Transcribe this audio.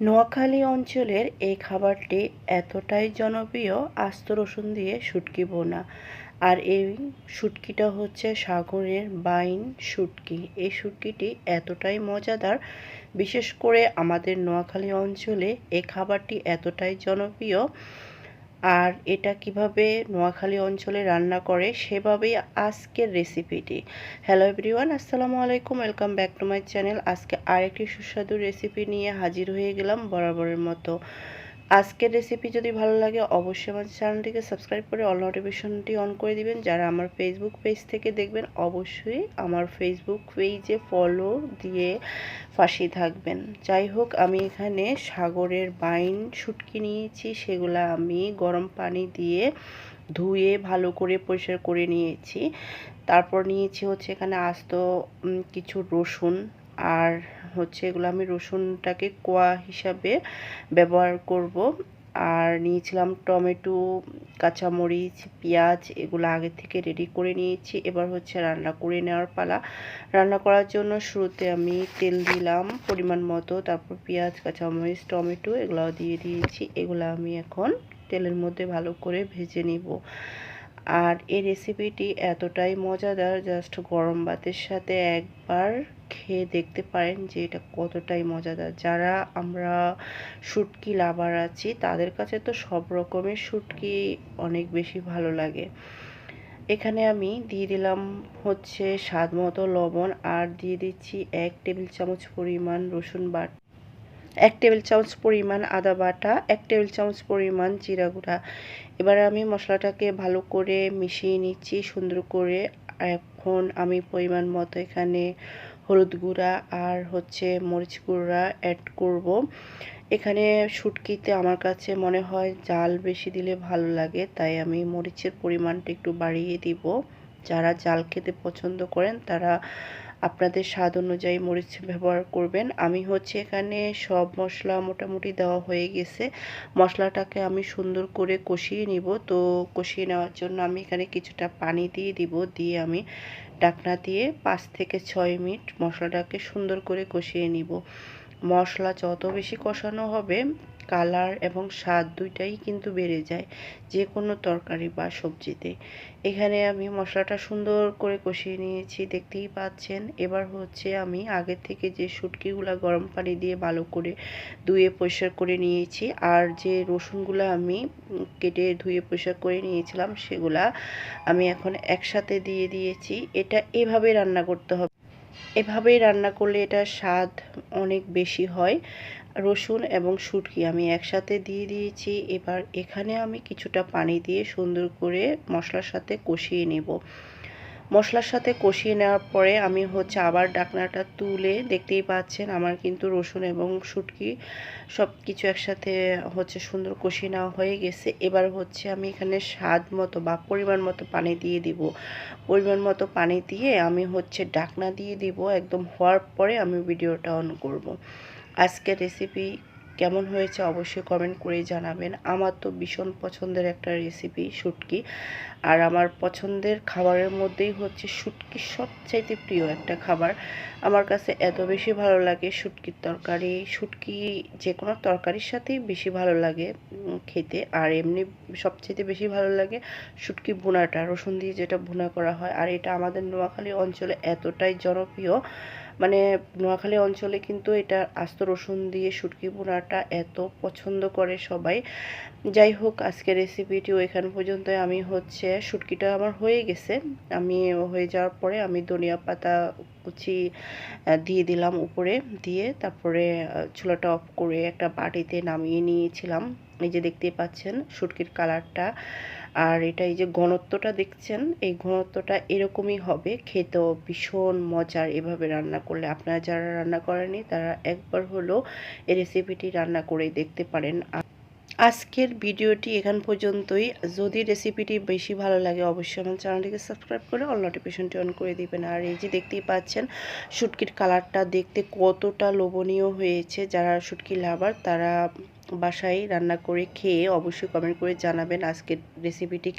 নোয়াখালী অঞ্চলের এই খাবারটি এতটাই জনপ্রিয়, আস্ত রসুন দিয়ে শুটকি বোনা। আর এই শুটকিটা হচ্ছে সাগরের বাইন শুটকি। এই শুটকিটি এতটাই মজাদার, বিশেষ করে আমাদের নোয়াখালী অঞ্চলে এই খাবারটি এতটাই জনপ্রিয় আর এটা কীভাবে নোয়াখালী অঞ্চলে রান্না করে সেভাবেই আজকের রেসিপিটি। হ্যালো এভরিওয়ান আসসালামু আলাইকুম welcome back to my channel আজকে আরেকটি সুস্বাদু রেসিপি নিয়ে হাজির হয়ে গেলাম বরাবরের মতো। আজকের রেসিপি যদি ভালো লাগে, অবশ্যই আমার চ্যানেলটিকে সাবস্ক্রাইব করে অল নোটিফিকেশনটি অন করে দিবেন। যারা আমার ফেসবুক পেজ থেকে দেখবেন, অবশ্যই আমার ফেসবুক পেজে ফলো দিয়ে ফাঁসি থাকবেন। যাই হোক, আমি এখানে সাগরের বাইন শুটকি নিয়েছি, সেগুলো আমি গরম পানি দিয়ে ধুয়ে ভালো করে পরিষ্কার করে নিয়েছি। তারপর নিয়েছি হচ্ছে এখানে আস্ত কিছু রসুন আর হচ্ছে এগুলো আমি রসুনটাকে কোয়া হিসাবে ব্যবহার করব। আর নিয়েছিলাম টমেটো, কাঁচামরিচ, পেঁয়াজ এগুলো আগে থেকে রেডি করে নিয়েছি। এবার হচ্ছে রান্না করে নেওয়ার পালা। রান্না করার জন্য শুরুতে আমি তেল দিলাম পরিমাণ মতো, তারপর পেঁয়াজ, কাঁচামরিচ, টমেটো এগুলাও দিয়ে দিয়েছি। এগুলো আমি এখন তেলের মধ্যে ভালো করে ভেজে নিব। আর এই রেসিপিটি এতটাই মজাদার জাস্ট গরম ভাতের সাথে একবার খেয়ে দেখতে পারেন যে এটা কতটাই মজাদার। যারা আমরা শুটকি লাভার আছি, তাদের কাছে তো সব রকমের শুটকি অনেক বেশি ভালো লাগে। এখানে আমি দিয়ে দিলাম হচ্ছে স্বাদ মতো লবণ আর দিয়ে দিচ্ছি এক টেবিল চামচ পরিমাণ রসুন বাট, এক টেবিল চামচ পরিমাণ আদা বাটা, এক টেবিল চামচ পরিমাণ জিরা গুঁড়া। এবার আমি মশলাটাকে ভালো করে মিশিয়ে নিচ্ছি সুন্দর করে। এখন আমি পরিমাণ মতো এখানে হলুদ গুঁড়া আর হচ্ছে মরিচ গুঁড়া অ্যাড করব। এখানে শুটকিতে আমার কাছে মনে হয় জাল বেশি দিলে ভালো লাগে, তাই আমি মরিচের পরিমাণটা একটু বাড়িয়ে দিব। যারা জাল খেতে পছন্দ করেন তারা আপনাদের স্বাদ অনুযায়ী মরিচ ব্যবহার করবেন। আমি হচ্ছে এখানে সব মশলা মোটামুটি দেওয়া হয়ে গেছে। মশলাটাকে আমি সুন্দর করে কষিয়ে নিব। তো কষিয়ে নেওয়ার জন্য আমি এখানে কিছুটা পানি দিয়ে দিব। দিয়ে আমি ডাকনা দিয়ে পাঁচ থেকে ছয় মিনিট মশলাটাকে সুন্দর করে কষিয়ে নিব। মশলা যত বেশি কষানো হবে কালার এবং স্বাদ দুইটাই কিন্তু বেড়ে যায় যে কোনো তরকারি বা সবজিতে। এখানে আমি মশলাটা সুন্দর করে কষিয়ে নিয়েছি, দেখতেই পাচ্ছেন। এবার হচ্ছে আমি আগের থেকে যে শুটকিগুলো গরম পানি দিয়ে ভালো করে ধুয়ে পরিষ্কার করে নিয়েছি আর যে রসুনগুলো আমি কেটে ধুয়ে পরিষ্কার করে নিয়েছিলাম সেগুলা আমি এখন একসাথে দিয়ে দিয়েছি। এটা এভাবে রান্না করতে হবে। এভাবেই রান্না করলে এটার স্বাদ অনেক বেশি হয়। রসুন এবং শুটকি আমি একসাথে দিয়ে দিয়েছি। এবার এখানে আমি কিছুটা পানি দিয়ে সুন্দর করে মশলার সাথে কষিয়ে নেব। মশলার সাথে কষিয়ে নেওয়ার পরে আমি হচ্ছে আবার ডাকনাটা তুলে দেখতেই পাচ্ছেন আমার কিন্তু রসুন এবং শুটকি সব কিছু একসাথে হচ্ছে সুন্দর কষিয়ে নেওয়া হয়ে গেছে। এবার হচ্ছে আমি এখানে স্বাদ মতো বা পরিমাণ মতো পানি দিয়ে দিব। পরিমাণ মতো পানি দিয়ে আমি হচ্ছে ডাকনা দিয়ে দিব। একদম হওয়ার পরে আমি ভিডিওটা অন করব। আজকের রেসিপি কেমন হয়েছে অবশ্যই কমেন্ট করে জানাবেন। আমার তো ভীষণ পছন্দের একটা রেসিপি শুটকি। আর আমার পছন্দের খাবারের মধ্যেই হচ্ছে শুটকি সবচাইতে প্রিয় একটা খাবার। আমার কাছে এত বেশি ভালো লাগে শুটকির তরকারি। শুটকি যে কোনো তরকারির সাথেই বেশি ভালো লাগে খেতে। আর এমনি সবচাইতে বেশি ভালো লাগে শুটকি ভুনাটা, রসুন দিয়ে যেটা ভুনা করা হয়। আর এটা আমাদের নোয়াখালী অঞ্চলে এতটাই জনপ্রিয় মানে নোয়াখালী অঞ্চলে কিন্তু এটা আস্ত রসুন দিয়ে শুটকি পোড়াটা এত পছন্দ করে সবাই। যাই হোক আজকে রেসিপিটিও এখান পর্যন্ত আমি হচ্ছে, শুটকিটা আমার হয়ে গেছে। আমি হয়ে যাওয়ার পরে আমি ধনিয়া পাতা কুচি দিয়ে দিলাম উপরে, দিয়ে তারপরে চুলাটা অফ করে একটা বাটিতে নামিয়ে নিয়েছিলাম। এই যে দেখতেই পাচ্ছেন শুটকির কালারটা। আর এটা এই যে ঘনত্বটা দেখছেন, এই ঘনত্বটা এরকমই হবে। খেতেও ভীষণ মজার এভাবে রান্না করলে। আপনারা যারা রান্না করেনি তারা একবার হলো এই রেসিপিটি রান্না করে দেখতে পারেন। আজকের ভিডিওটি এখান পর্যন্তই। যদি রেসিপিটি বেশি ভালো লাগে, অবশ্যই আমার চ্যানেলটিকে সাবস্ক্রাইব করে অল নোটিফিকেশনটি অন করে দিবেন। আর এই যে দেখতেই পাচ্ছেন, শুটকির কালারটা দেখতে কতটা লোভনীয় হয়েছে। যারা শুটকি লাভার তারা বাসায় রান্না করে খেয়ে অবশ্যই কমেন্ট করে জানাবেন আজকের রেসিপিটি